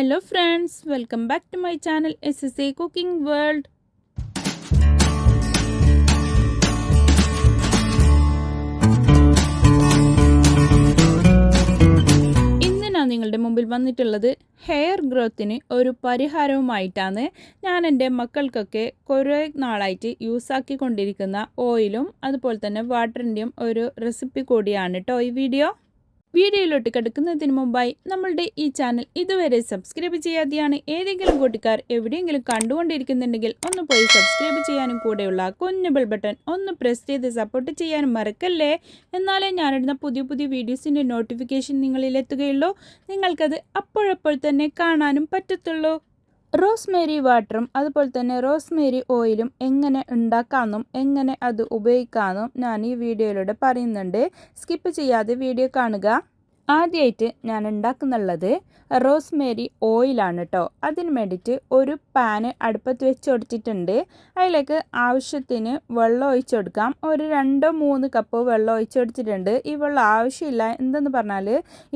Hello friends welcome back to my channel S S A cooking world ഇന്ന് ഞാൻ നിങ്ങളുടെ മുമ്പിൽ വന്നിട്ടുള്ളത് ഹെയർ ഗ്രോത്തിന് ഒരു പരിഹാരവുമായിട്ടാണ്. ഞാൻ എന്റെ മക്കൾക്കൊക്കെ കുറേ നാളായിട്ട് യൂസ് ആക്കിക്കൊണ്ടിരിക്കുന്ന ഓയിലും അതുപോലെ തന്നെ വാട്ടറിന്റെയും ഒരു റെസിപ്പി കൂടിയാണ് കേട്ടോ ഈ വീഡിയോ വീഡിയോയിലോട്ട് കിടക്കുന്നതിന് മുമ്പായി നമ്മളുടെ ഈ ചാനൽ ഇതുവരെ സബ്സ്ക്രൈബ് ചെയ്യാതെയാണ് ഏതെങ്കിലും കൂട്ടുകാർ എവിടെയെങ്കിലും കണ്ടുകൊണ്ടിരിക്കുന്നുണ്ടെങ്കിൽ ഒന്ന് പോയി സബ്സ്ക്രൈബ് ചെയ്യാനും കൂടെയുള്ള കുഞ്ഞു ബട്ടൺ ഒന്ന് പ്രസ് ചെയ്ത് സപ്പോർട്ട് ചെയ്യാനും മറക്കല്ലേ? എന്നാലേ ഞാനിടുന്ന പുതിയ പുതിയ വീഡിയോസിന്റെ നോട്ടിഫിക്കേഷൻ നിങ്ങളിൽ എത്തുകയുള്ളൂ നിങ്ങൾക്കത് അപ്പോഴപ്പോൾ തന്നെ കാണാനും പറ്റത്തുള്ളൂ. റോസ്മേരി വാട്ടറും അതുപോലെ തന്നെ റോസ്മേരി ഓയിലും എങ്ങനെ ഉണ്ടാക്കാമെന്നും എങ്ങനെ അത് ഉപയോഗിക്കാമെന്നും ഞാൻ ഈ വീഡിയോയിലൂടെ പറയുന്നുണ്ട്. സ്കിപ്പ് ചെയ്യാതെ വീഡിയോ കാണുക. ആദ്യമായിട്ട് ഞാൻ ഉണ്ടാക്കുന്നുള്ളത് റോസ്മേരി ഓയിലാണ് കേട്ടോ അതിന് വേണ്ടിയിട്ട് ഒരു പാന് അടുപ്പത്ത് വെച്ച് കൊടുത്തിട്ടുണ്ട്. അതിലേക്ക് ആവശ്യത്തിന് വെള്ളം ഒഴിച്ചു കൊടുക്കാം. ഒരു രണ്ടോ മൂന്ന് കപ്പ് വെള്ളം ഒഴിച്ചു കൊടുത്തിട്ടുണ്ട്. ഈ വെള്ളം ആവശ്യമില്ല എന്തെന്ന് പറഞ്ഞാൽ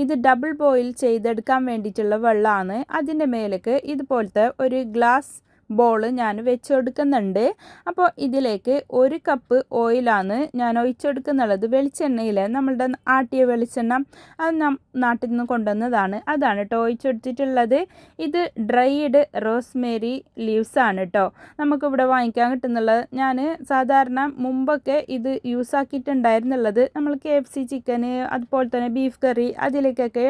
ഇത് ഡബിൾ ബോയിൽ ചെയ്തെടുക്കാൻ വേണ്ടിയിട്ടുള്ള വെള്ളമാണ്. അതിന്റെ മേലേക്ക് ഇതുപോലത്തെ ഒരു ഗ്ലാസ് ബോൾ ഞാൻ വെച്ചെടുക്കുന്നുണ്ട്. അപ്പോൾ ഇതിലേക്ക് ഒരു കപ്പ് ഓയിലാണ് ഞാൻ ഒഴിച്ചെടുക്കുന്നുള്ളത്. വെളിച്ചെണ്ണയിൽ നമ്മളുടെ ആട്ടിയ വെളിച്ചെണ്ണ അത് നാം നാട്ടിൽ നിന്ന് കൊണ്ടുവന്നതാണ്. അതാണ് കേട്ടോ ഒഴിച്ചെടുത്തിട്ടുള്ളത്. ഇത് ഡ്രൈഡ് റോസ്മേരി ലീവ്സ് ആണ് കേട്ടോ നമുക്കിവിടെ വാങ്ങിക്കാൻ കിട്ടുന്നുള്ളത്. ഞാൻ സാധാരണ മുമ്പൊക്കെ ഇത് യൂസ് ആക്കിയിട്ടുണ്ടായിരുന്നുള്ളത്. നമ്മൾ കെ എഫ് സി ചിക്കന് അതുപോലെ തന്നെ ബീഫ് കറി അതിലേക്കൊക്കെ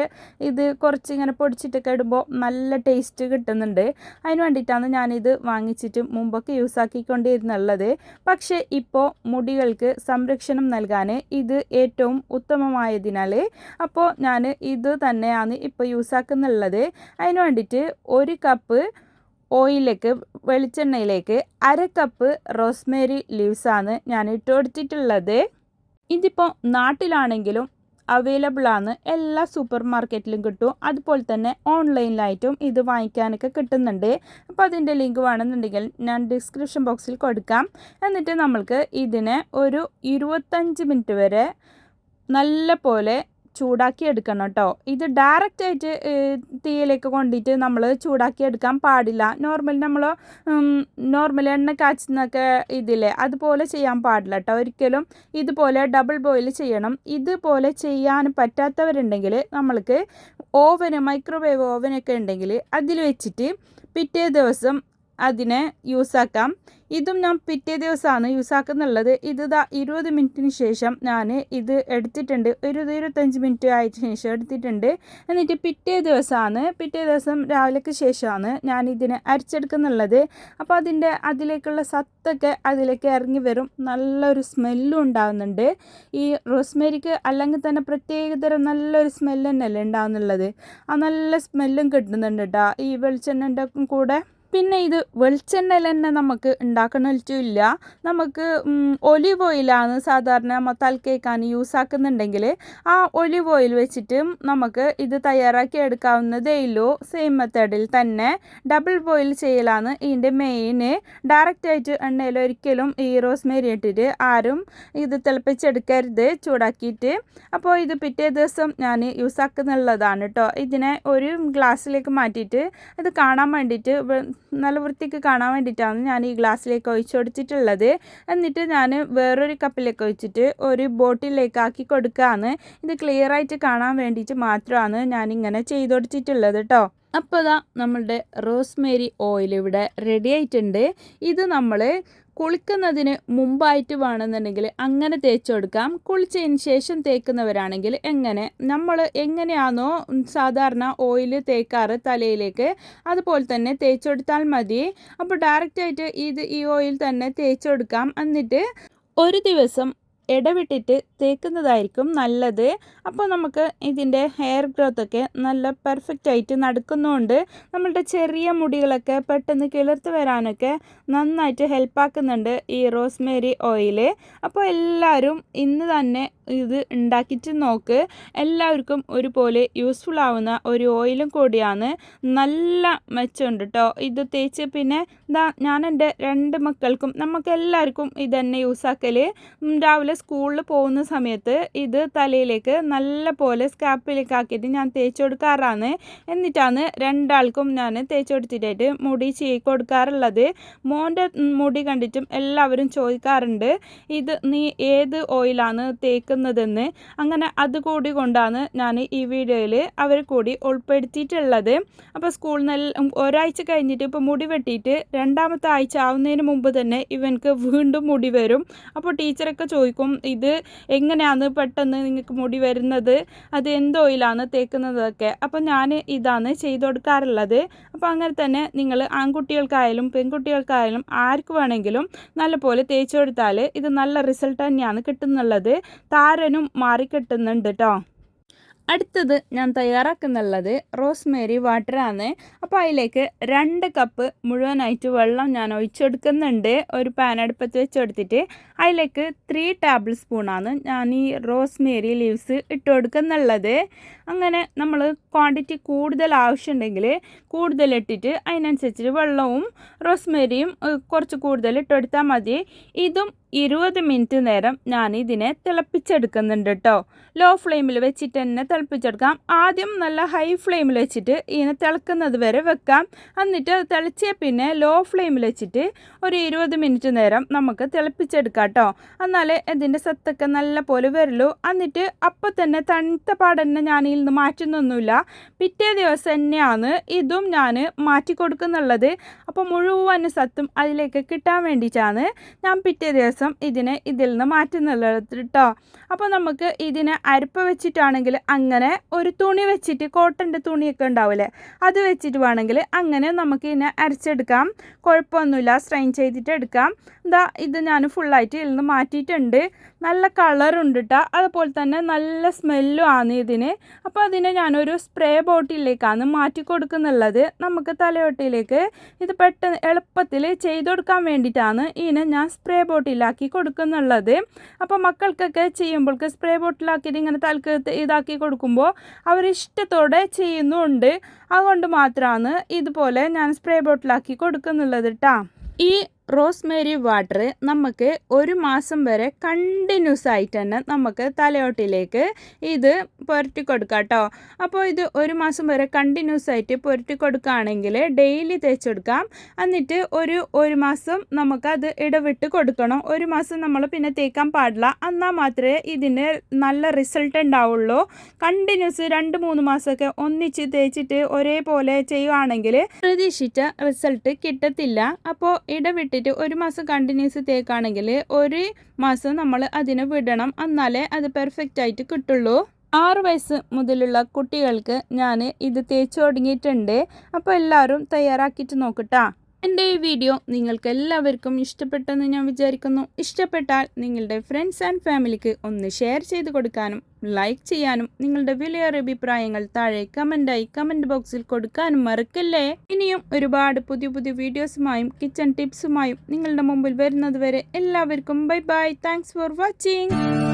ഇത് കുറച്ച് ഇങ്ങനെ പൊടിച്ചിട്ടൊക്കെ ഇടുമ്പോൾ നല്ല ടേസ്റ്റ് കിട്ടുന്നുണ്ട്. അതിന് വേണ്ടിയിട്ടാണ് ഞാനിത് വാങ്ങിച്ചിട്ട് മുമ്പൊക്കെ യൂസ് ആക്കിക്കൊണ്ടിരുന്നുള്ളത്. പക്ഷേ ഇപ്പോൾ മുടികൾക്ക് സംരക്ഷണം നൽകാൻ ഇത് ഏറ്റവും ഉത്തമമായതിനാൽ അപ്പോൾ ഞാൻ ഇത് തന്നെയാണ് ഇപ്പോൾ യൂസ് ആക്കുന്നുള്ളത്. അതിന് വേണ്ടിയിട്ട് ഒരു കപ്പ് ഓയിലേക്ക് വെളിച്ചെണ്ണയിലേക്ക് അര കപ്പ് റോസ്മേരി ലീവ്സാണ് ഞാൻ ഇട്ട് കൊടുത്തിട്ടുള്ളത്. ഇതിപ്പോൾ നാട്ടിലാണെങ്കിലും അവൈലബിൾ ആണ്. എല്ലാ സൂപ്പർ മാർക്കറ്റിലും കിട്ടും. അതുപോലെ തന്നെ ഓൺലൈനിലായിട്ടും ഇത് വാങ്ങിക്കാനൊക്കെ കിട്ടുന്നുണ്ട്. അപ്പോൾ അതിന്റെ ലിങ്ക് വേണമെന്നുണ്ടെങ്കിൽ ഞാൻ ഡിസ്ക്രിപ്ഷൻ ബോക്സിൽ കൊടുക്കാം. എന്നിട്ട് നമ്മൾക്ക് ഇതിനെ ഒരു ഇരുപത്തഞ്ച് മിനിറ്റ് വരെ നല്ല പോലെ ചൂടാക്കി എടുക്കണം കേട്ടോ. ഇത് ഡയറക്റ്റ് ആയിട്ട് തീയിലേക്ക് കൊണ്ടിട്ട് നമ്മൾ ചൂടാക്കി എടുക്കാൻ പാടില്ല നോർമൽ നമ്മൾ നോർമൽ എണ്ണ കാച്ചുന്നൊക്കെ ഇതില്ലേ അതുപോലെ ചെയ്യാൻ പാടില്ല കേട്ടോ. ഒരിക്കലും ഇതുപോലെ ഡബിൾ ബോയിൽ ചെയ്യണം. ഇതുപോലെ ചെയ്യാൻ പറ്റാത്തവരുണ്ടെങ്കിൽ നമ്മൾക്ക് ഓവന് മൈക്രോവേവ് ഓവനൊക്കെ ഉണ്ടെങ്കിൽ അതിൽ വെച്ചിട്ട് പിറ്റേ ദിവസം അതിനെ യൂസാക്കാം ഇതും ഞാൻ പിറ്റേ ദിവസമാണ് യൂസാക്കുന്നുള്ളത് ഇത് ദാ ഇരുപത് മിനിറ്റിന് ശേഷം ഞാൻ ഇത് എടുത്തിട്ടുണ്ട്. ഒരു ഇരുപത്തഞ്ച് മിനിറ്റ് ആയതിനു ശേഷം എടുത്തിട്ടുണ്ട്. എന്നിട്ട് പിറ്റേ ദിവസമാണ് പിറ്റേ ദിവസം രാവിലേക്ക് ശേഷമാണ് ഞാൻ ഇതിനെ അരിച്ചെടുക്കുന്നുള്ളത്. അപ്പോൾ അതിന്റെ അതിലേക്കുള്ള സത്തൊക്കെ അതിലേക്ക് ഇറങ്ങി വരും. നല്ലൊരു സ്മെല്ലും ഉണ്ടാകുന്നുണ്ട് ഈ റോസ്മേരിക്ക് അല്ലെങ്കിൽ തന്നെ പ്രത്യേകതരം നല്ലൊരു സ്മെല്ല് തന്നെയല്ലേ ഉണ്ടാകുന്നുള്ളത് ആ നല്ല സ്മെല്ലും കിട്ടുന്നുണ്ട് കേട്ടോ ഈ വെളിച്ചെണ്ണന്റെ കൂടെ പിന്നെ ഇത് വെളിച്ചെണ്ണയിൽ തന്നെ നമുക്ക് ഉണ്ടാക്കണില്ല നമുക്ക് ഒലിവ് ഓയിലാണ് സാധാരണ നമ്മൾ തലക്കേക്കാൻ യൂസ് ആക്കുന്നുണ്ടെങ്കിൽ ആ ഒലിവ് ഓയിൽ വെച്ചിട്ട് നമുക്ക് ഇത് തയ്യാറാക്കി എടുക്കാവുന്നതേ ഉള്ളൂ സെയിം മെത്തേഡിൽ തന്നെ ഡബിൾ ബോയിൽ ചെയ്യലാണ് ഇതിന്റെ മെയിൻ ഡയറക്റ്റായിട്ട് എണ്ണയിൽ ഒരിക്കലും ഈ റോസ്മേരി ഇട്ടിട്ട് ആരും ഇത് തിളപ്പിച്ചെടുക്കരുത് ചൂടാക്കിയിട്ട്. അപ്പോൾ ഇത് പിറ്റേ ദിവസം ഞാൻ യൂസ് ആക്കുന്നുള്ളതാണ് കേട്ടോ ഇതിനെ ഒരു ഗ്ലാസ്സിലേക്ക് മാറ്റിയിട്ട് ഇത് കാണാൻ വേണ്ടിയിട്ട് നല്ല വൃത്തിക്ക് കാണാൻ വേണ്ടിയിട്ടാണ് ഞാൻ ഈ ഗ്ലാസ്സിലേക്ക് ഒഴിച്ചു കൊടുത്തിട്ടുള്ളത്. എന്നിട്ട് ഞാൻ വേറൊരു കപ്പിലേക്ക് ഒഴിച്ചിട്ട് ഒരു ബോട്ടിലേക്ക് ആക്കി കൊടുക്കുകയാണ്. ഇത് ക്ലിയറായിട്ട് കാണാൻ വേണ്ടിയിട്ട് മാത്രമാണ് ഞാനിങ്ങനെ ചെയ്തു കൊടുത്തിട്ടുള്ളത് കേട്ടോ അപ്പോൾ ഇതാ നമ്മളുടെ റോസ്മേരി ഓയിൽ ഇവിടെ റെഡി ആയിട്ടുണ്ട്. ഇത് നമ്മൾ കുളിക്കുന്നതിന് മുമ്പായിട്ട് വേണമെന്നുണ്ടെങ്കിൽ അങ്ങനെ തേച്ച് കൊടുക്കാം. കുളിച്ചതിന് ശേഷം തേക്കുന്നവരാണെങ്കിൽ എങ്ങനെ? നമ്മൾ എങ്ങനെയാണോ സാധാരണ ഓയിൽ തേക്കാറ് തലയിലേക്ക് അതുപോലെ തന്നെ തേച്ച് കൊടുത്താൽ മതി. അപ്പോൾ ഡയറക്റ്റായിട്ട് ഇത് ഈ ഓയിൽ തന്നെ തേച്ച് കൊടുക്കാം. എന്നിട്ട് ഒരു ദിവസം ഇടവിട്ടിട്ട് തേക്കുന്നതായിരിക്കും നല്ലത്. അപ്പോൾ നമുക്ക് ഇതിന്റെ ഹെയർ ഗ്രോത്ത് ഒക്കെ നല്ല പെർഫെക്റ്റ് ആയിട്ട് നടക്കുന്നുണ്ട് നമ്മളുടെ ചെറിയ മുടികളൊക്കെ പെട്ടെന്ന് കിളിർത്ത് വരാനൊക്കെ നന്നായിട്ട് ഹെൽപ്പാക്കുന്നുണ്ട് ഈ റോസ്മേരി ഓയിൽ അപ്പോൾ എല്ലാവരും ഇന്ന് തന്നെ ഇത് ഉണ്ടാക്കിയിട്ട് നോക്ക്. എല്ലാവർക്കും ഒരുപോലെ യൂസ്ഫുൾ ആവുന്ന ഒരു ഓയിലും കൂടിയാണ്. നല്ല മെച്ചമുണ്ട് കേട്ടോ ഇത് തേച്ച് പിന്നെ ഞാൻ എന്റെ രണ്ട് മക്കൾക്കും നമുക്ക് എല്ലാവർക്കും ഇത് തന്നെ യൂസാക്കൽ രാവിലെ സ്കൂളിൽ പോകുന്ന സമയത്ത് ഇത് തലയിലേക്ക് നല്ല പോലെ സ്കാപ്പിലേക്ക് ആക്കിയിട്ട് ഞാൻ തേച്ച് കൊടുക്കാറാണ്. എന്നിട്ടാണ് രണ്ടാൾക്കും ഞാൻ തേച്ച് കൊടുത്തിട്ടായിട്ട് മുടി ചെയ്ത് കൊടുക്കാറുള്ളത്. മോന്റെ മുടി കണ്ടിട്ടും എല്ലാവരും ചോദിക്കാറുണ്ട്. ഇത് നീ ഏത് ഓയിലാണ് തേക്കുന്നതെന്ന് അങ്ങനെ അതുകൂടി കൊണ്ടാണ് ഞാൻ ഈ വീഡിയോയിൽ അവർ കൂടി ഉൾപ്പെടുത്തിയിട്ടുള്ളത്. അപ്പോൾ സ്കൂളിൽ നിന്ന് ഒരാഴ്ച കഴിഞ്ഞിട്ട് ഇപ്പോൾ മുടി വെട്ടിയിട്ട് രണ്ടാമത്തെ ആഴ്ച ആവുന്നതിന് മുമ്പ് തന്നെ ഇവനക്ക് വീണ്ടും മുടി വരും. അപ്പോൾ ടീച്ചറൊക്കെ ചോദിക്കും ഇത് എങ്ങനെയാണ് പെട്ടെന്ന് നിങ്ങൾക്ക് മുടി വരുന്നത്? അത് എന്ത് ഓയിലാണ് തേക്കുന്നതൊക്കെ? അപ്പോൾ ഞാൻ ഇതാണ് ചെയ്തു കൊടുക്കാറുള്ളത്. അപ്പോൾ അങ്ങനെ തന്നെ നിങ്ങൾ ആൺകുട്ടികൾക്കായാലും പെൺകുട്ടികൾക്കായാലും ആർക്ക് വേണമെങ്കിലും നല്ലപോലെ തേച്ചു കൊടുത്താൽ ഇത് നല്ല റിസൾട്ട് തന്നെയാണ് കിട്ടുന്നുള്ളത്. താരനും മാറിക്കിട്ടുന്നുണ്ട് കേട്ടോ അടുത്തത് ഞാൻ തയ്യാറാക്കുന്നുള്ളത് റോസ്മേരി വാട്ടറാണ് അപ്പോൾ അതിലേക്ക് രണ്ട് കപ്പ് മുഴുവനായിട്ട് വെള്ളം ഞാൻ ഒഴിച്ചെടുക്കുന്നുണ്ട്. ഒരു പാൻ അടുപ്പത്ത് വെച്ച് കൊടുത്തിട്ട് അതിലേക്ക് ത്രീ ടേബിൾ സ്പൂണാണ് ഞാൻ ഈ റോസ്മേരി ലീവ്സ് ഇട്ട് കൊടുക്കുന്നുള്ളത്. അങ്ങനെ നമ്മൾ ക്വാണ്ടിറ്റി കൂടുതൽ ആവശ്യമുണ്ടെങ്കിൽ കൂടുതൽ ഇട്ടിട്ട് അതിനനുസരിച്ച് വെള്ളവും റോസ്മേരിയും കുറച്ച് കൂടുതൽ ഇട്ടെടുത്താൽ മതി. ഇതും ഇരുപത് മിനിറ്റ് നേരം ഞാൻ ഇതിനെ തിളപ്പിച്ചെടുക്കുന്നുണ്ട് കേട്ടോ ലോ ഫ്ലെയിമിൽ വെച്ചിട്ട് തന്നെ തിളപ്പിച്ചെടുക്കാം. ആദ്യം നല്ല ഹൈ ഫ്ലെയിമിൽ വെച്ചിട്ട് ഇതിനെ തിളക്കുന്നത് വരെ വെക്കാം. എന്നിട്ട് അത് തിളച്ച പിന്നെ ലോ ഫ്ലെയിമിൽ വെച്ചിട്ട് ഒരു ഇരുപത് മിനിറ്റ് നേരം നമുക്ക് തിളപ്പിച്ചെടുക്കാം കേട്ടോ എന്നാലേ ഇതിന്റെ സത്തൊക്കെ നല്ല പോലെ വരുള്ളൂ. എന്നിട്ട് അപ്പം തന്നെ തണുത്ത പാടന്നെ ഞാൻ ഇതിൽ നിന്ന് മാറ്റുന്നൊന്നുമില്ല. പിറ്റേ ദിവസം തന്നെയാണ് ഇതും ഞാൻ മാറ്റി കൊടുക്കുന്നുള്ളത്. അപ്പോൾ മുഴുവൻ സത്തും അതിലേക്ക് കിട്ടാൻ വേണ്ടിയിട്ടാണ് ഞാൻ പിറ്റേ ദിവസം ഇതിനെ ഇതിൽ നിന്ന് മാറ്റുന്നുള്ളത് കേട്ടോ അപ്പോൾ നമുക്ക് ഇതിനെ അരപ്പ വെച്ചിട്ടാണെങ്കിൽ അങ്ങനെ ഒരു തുണി വെച്ചിട്ട് കോട്ടന്റെ തുണിയൊക്കെ ഉണ്ടാവില്ലേ? അത് വെച്ചിട്ട് വേണമെങ്കിൽ അങ്ങനെ നമുക്ക് ഇതിനെ അരച്ചെടുക്കാം. കുഴപ്പമൊന്നുമില്ല സ്ട്രെയിൻ ചെയ്തിട്ട് എടുക്കാം. ഇതാ ഇത് ഞാൻ ഫുള്ളായിട്ട് ഇതിൽ നിന്ന് മാറ്റിയിട്ടുണ്ട്. നല്ല കളറുണ്ട് കേട്ടോ അതുപോലെ തന്നെ നല്ല സ്മെല്ലും ആണ് ഇതിന്. അപ്പോൾ അതിനെ ഞാനൊരു സ്പ്രേ ബോട്ടിലേക്കാണ് മാറ്റി കൊടുക്കുന്നുള്ളത് നമുക്ക് തലയോട്ടിലേക്ക് ഇത് പെട്ടെന്ന് എളുപ്പത്തിൽ ചെയ്തു കൊടുക്കാൻ വേണ്ടിയിട്ടാണ് ഇതിനെ ഞാൻ സ്പ്രേ ബോട്ടിലാക്കി കൊടുക്കുന്നുള്ളത്. അപ്പോൾ മക്കൾക്കൊക്കെ ചെയ്യുമ്പോൾക്ക് സ്പ്രേ ബോട്ടിലാക്കിയിട്ട് ഇങ്ങനെ തലക്ക് ഇതാക്കി കൊടുക്കുമ്പോൾ അവർ ഇഷ്ടത്തോടെ ചെയ്യുന്നുണ്ട്. അതുകൊണ്ട് മാത്രമാണ് ഇതുപോലെ ഞാൻ സ്പ്രേ ബോട്ടിലാക്കി കൊടുക്കുന്നുള്ളത് കേട്ടോ ഈ റോസ്മേരി വാട്ടർ നമുക്ക് ഒരു മാസം വരെ കണ്ടിന്യൂസ് ആയിട്ട് തന്നെ നമുക്ക് തലയോട്ടിലേക്ക് ഇത് പുരട്ടി കൊടുക്കാം കേട്ടോ. അപ്പോൾ ഇത് ഒരു മാസം വരെ കണ്ടിന്യൂസ് ആയിട്ട് പുരട്ടി കൊടുക്കുകയാണെങ്കിൽ ഡെയിലി തേച്ചെടുക്കാം എന്നിട്ട് ഒരു ഒരു മാസം നമുക്കത് ഇടവിട്ട് കൊടുക്കണം. ഒരു മാസം നമ്മൾ പിന്നെ തേക്കാൻ പാടില്ല. എന്നാൽ മാത്രമേ ഇതിന് നല്ല റിസൾട്ട് ഉണ്ടാവുള്ളൂ. കണ്ടിന്യൂസ് രണ്ട് മൂന്ന് മാസമൊക്കെ ഒന്നിച്ച് തേച്ചിട്ട് ഒരേപോലെ ചെയ്യുകയാണെങ്കിൽ പ്രതീക്ഷിച്ച റിസൾട്ട് കിട്ടത്തില്ല. അപ്പോൾ ഇടവിട്ട് ഇട്ടിട്ട് ഒരു മാസം കണ്ടിന്യൂസ് തേക്കാണെങ്കിൽ ഒരു മാസം നമ്മൾ അതിനെ വിടണം. എന്നാലേ അത് പെർഫെക്റ്റ് ആയിട്ട് കിട്ടുള്ളൂ. ആറ് വയസ്സ് മുതലുള്ള കുട്ടികൾക്ക് ഞാൻ ഇത് തേച്ച് തുടങ്ങിയിട്ടുണ്ട്. അപ്പോൾ എല്ലാവരും തയ്യാറാക്കിയിട്ട് നോക്കട്ടാ. എന്റെ ഈ വീഡിയോ നിങ്ങൾക്ക് എല്ലാവർക്കും ഇഷ്ടപ്പെട്ടെന്ന് ഞാൻ വിചാരിക്കുന്നു. ഇഷ്ടപ്പെട്ടാൽ നിങ്ങളുടെ ഫ്രണ്ട്സ് ആൻഡ് ഫാമിലിക്ക് ഒന്ന് ഷെയർ ചെയ്ത് കൊടുക്കാനും ലൈക്ക് ചെയ്യാനും നിങ്ങളുടെ വിലയേറിയ അഭിപ്രായങ്ങൾ താഴെ കമന്റായി കമന്റ് ബോക്സിൽ കൊടുക്കാനും മറക്കല്ലേ? ഇനിയും ഒരുപാട് പുതിയ പുതിയ വീഡിയോസുമായും കിച്ചൺ ടിപ്സുമായും നിങ്ങളുടെ മുമ്പിൽ വരുന്നത് വരെ എല്ലാവർക്കും bye bye thanks for watching